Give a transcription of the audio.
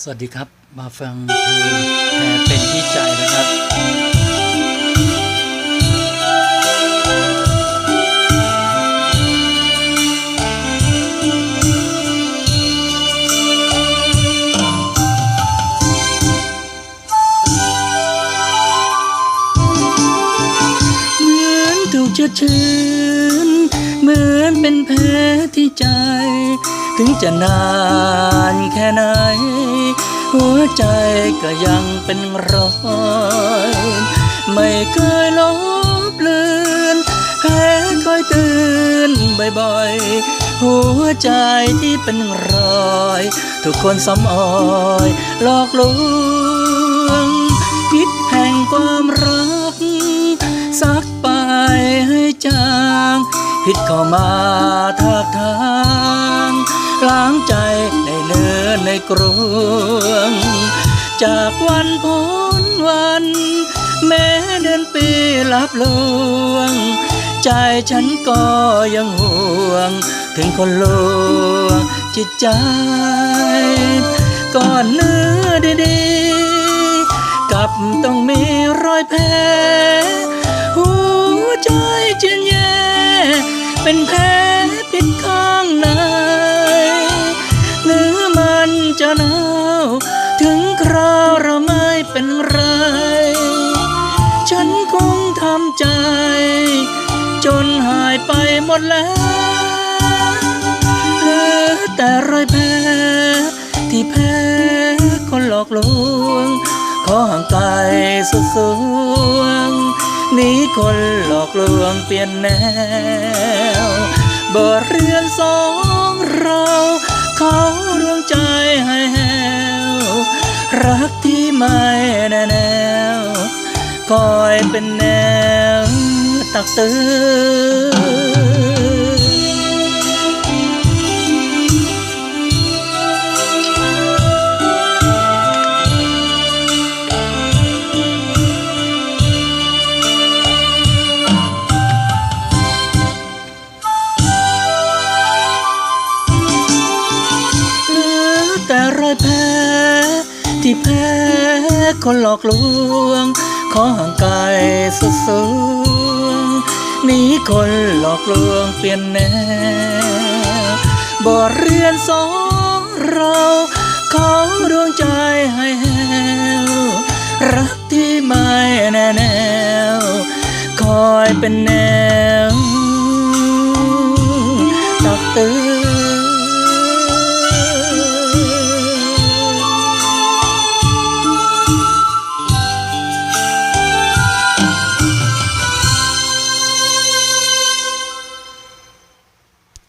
สวัสดีครับ มาฟังเพลงแพ้เป็นที่ใจนะครับเหมือนถูกเชื้อชื้นเหมือนเป็นแผลที่ใจ ถึงจะนาน แค่ไหน หัวใจก็ยังเป็นรอยไม่เคยลบเลือนแผลคอยตือนบ่อยๆ หัวใจที่เป็นรอย ทุกคนสำออยหลอกลวงพิษแห่งความรัก สักไปให้จางผิดเข้ามาทากทางล้างใจ ในเนื้อในกรวง จากวันพ้นวัน แม้เดือนปีลับลวง ใจฉันก็ยังห่วง ถึงคนลวงจิตใจ ก่อนเนื้อดีๆกับต้องมีรอยแผลหัวใจเจียนแย่เป็นแผล หนาว ถึงคราวเราไม่เป็นไร ฉันคงทำใจ จนหายไปหมดแล้วเหลือแต่รอยแผลที่แพ้คนหลอกลวง ขอห่างไกลสุดสวงนีคนหลอกลวงเปลี่ยนแนวบทเรียนสองเรา เขาด รักที่ไม่แน่แนวคอยเป็นแนวตักเตือน ที่แพ้คนหลอกลวง ขอห่างไกลสุดสูงนี้คนหลอกลวงเปลี่ยนแนวบทเรียนสองเราเขาดวงใจให้แหวรักที่ไม่แน่แนว คอยเป็นแนวตักเตือน